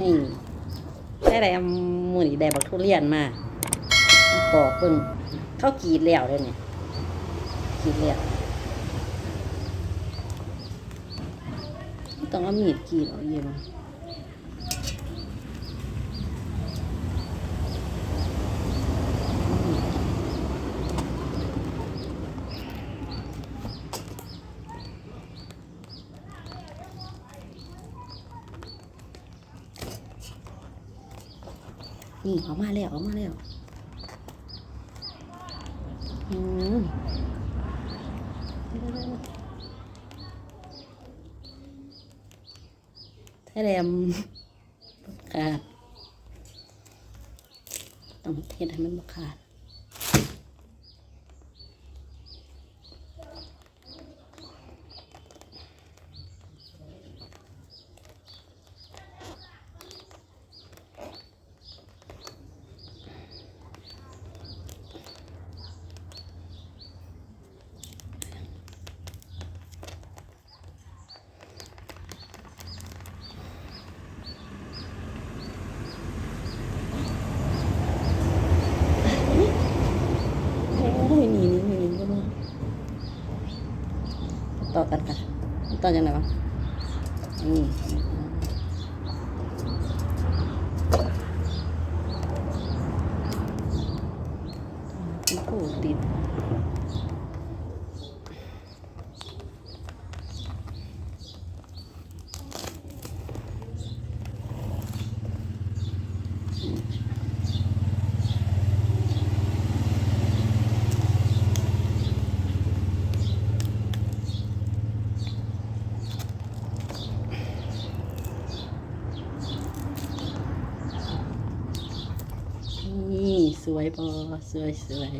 นี่ได้อะไรมือนี่ได้บักทุเรียนมาปอกเพิ่งเข้ากีดแล้วเลยเนี่ยกีดแล้วต้องเอามีดกีดเอาเยี่ยม นี่เอามาแล้วเอามาแล้วอืมแทยแรมขาดต้องเทให้มันขาด โอ้ยนี่นี่นี่นี่นี่ต่อกันค่ะ ต่อยังไงวะนี่ผู้ติดนี่ส วยปอสวยสวย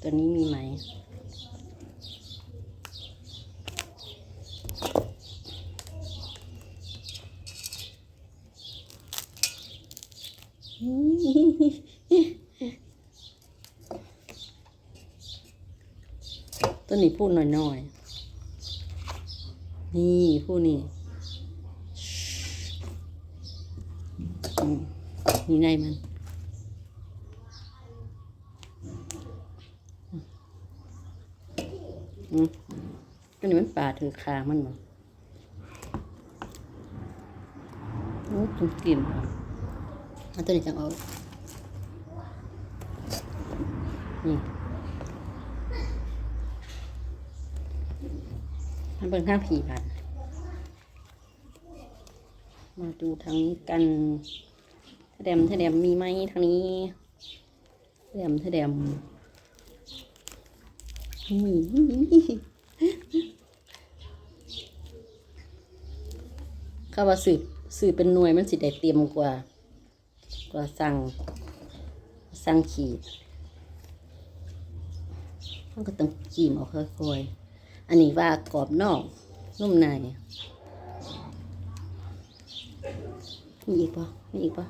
ตัวนี้มีไหม ตัวนี้พูดหน่อยๆ นี่ผู้นี่อืมนี่ไงมันอืมก็นี่มันป่าถือคามันบ่โอ้คุณกลิ่นอะเอาตัวนี้จังเอานี่มา เบิ่งข้างผีพันมาดูทางนี้กันถ้าแดมถ้าแดมมีไหมทางนี้ถ้าแดมถ้าแดมข้าว่าสืบสืบเป็นหน่วยมันสิได้เตรียมกว่า กว่าสั่ง สั่งขีดมันก็ต้องจีมเอาค่อยๆ อันนี้ว่ากรอบนอกนุ่มในมีอีกปะมีอีกปะ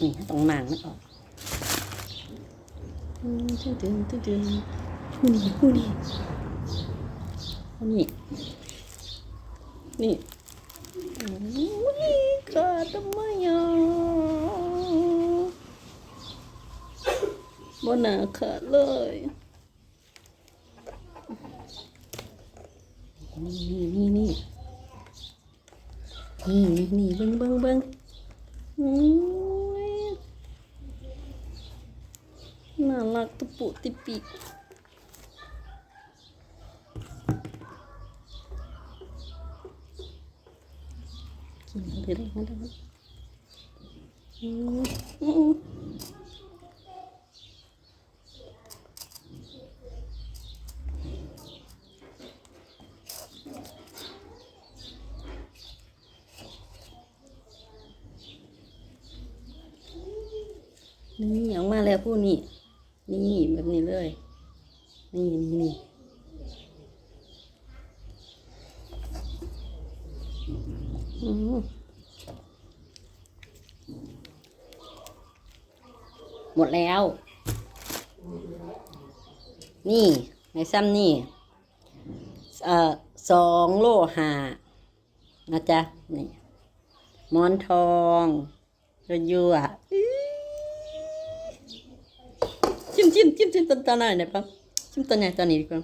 นี่ต้องหมางมันออกอืมตึ้งตึ้งตึ้งตึ้งผู้นี้ผู้นี้ผู้นี้นี่โอ้ยขาดทำไมอะบนหนาขาดเลย นี่นี่นี่นี่นี่นี่เบิ้งเบิ้งเบิ้งโอ้ยน่ารักตุปุติปิกินอะไรได้ไม่ได้อืม นี่ออกมาแล้วผู้นี้นี่แบบนี้เลย นี่นี่นี่อืมหมดแล้ว นี่ในซ้ำนี่ เอ่อสองโลหานะจ๊ะ นี่ มอนทอง ยั่วๆอื้อ จิ้มจิ้มจิ้มจิ้มตอนตอนไหนเนี่ยปะจิ้มตอนไหนตอนนี้ดีกว่า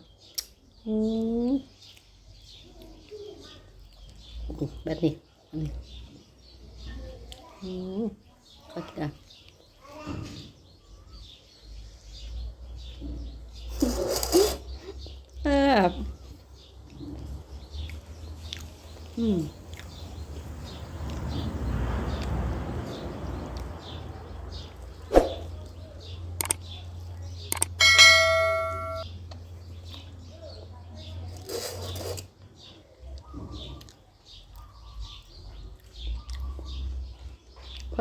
อืมแบบนี้อันนี้อืมก็จะแซ่บอืม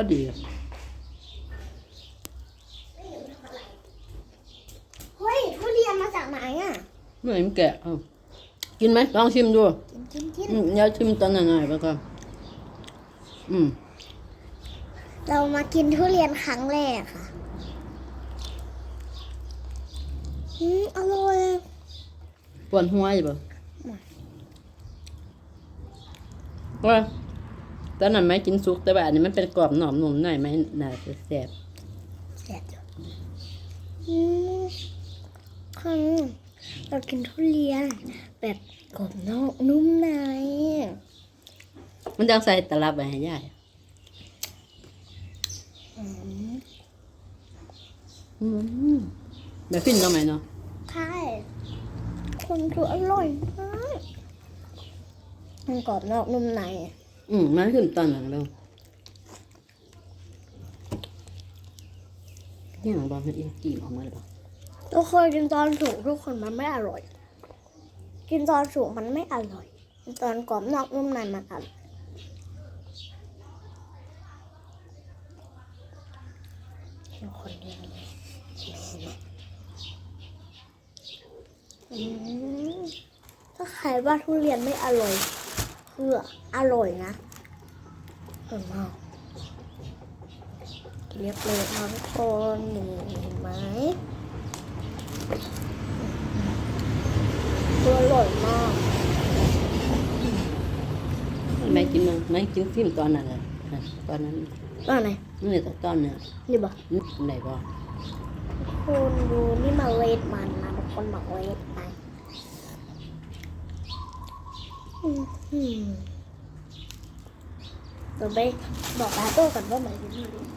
พอดีอะเฮ้ยทุเรียนมาจากไหนอะไม่เห็นแกะเอากินไหมลองชิมดูกินกินกินอืมเดี๋ยวชิมตอนหน่อยๆไปก่อนอืมเรามากินทุเรียนครั้งแรกค่ะอืมอร่อยปวดหัวอยู่ปะว่า ตอนนั้นไม่กินซุกแต่ว่าอันนี้มันเป็นกรอบหนอมหนุ่มหน่อยไหมน่าจะแซ่บแซ่บอยู่อืมครั้งเรากินทุเรียน แบบกรอบนอกนุ่มในมันจะใส่ตลับไปให้ยายอืมอืมแบบฟินเนาะไหมเนาะใช่คนคืออร่อยมากมันกรอบนอกนุ่มใน อืมมันขึ้นตอนหลังแล้วนี่หลังบอลมันอีกกี่ออกมาหรือเปล่าเราเคยกินตอนสุกทุกคนมันไม่อร่อย กินตอนสุกมันไม่อร่อยกินตอนกรอบนอกนุ่มในมันอร่อยทุกคนเรียนเลยอืมถ้าใครว่าทุเรียนไม่อร่อย คืออร่อยนะอร่อยมากเรียบเลยนะทุกคนนี่เห็นไหมตัวอร่อยมากไม่กินมั้งไม่กินฟิล์มตอนนั้นเลยตอนนั้นว่าไหนนี่แต่ตอนเนี่ยนี่บอกนึกไหนบ่คุณดูนี่มาเลดมันนะทุกคนบอกเลดไปอืมอื มเดี๋ยวไปบอกลาโต้กันว่าเหมือนกันเรียน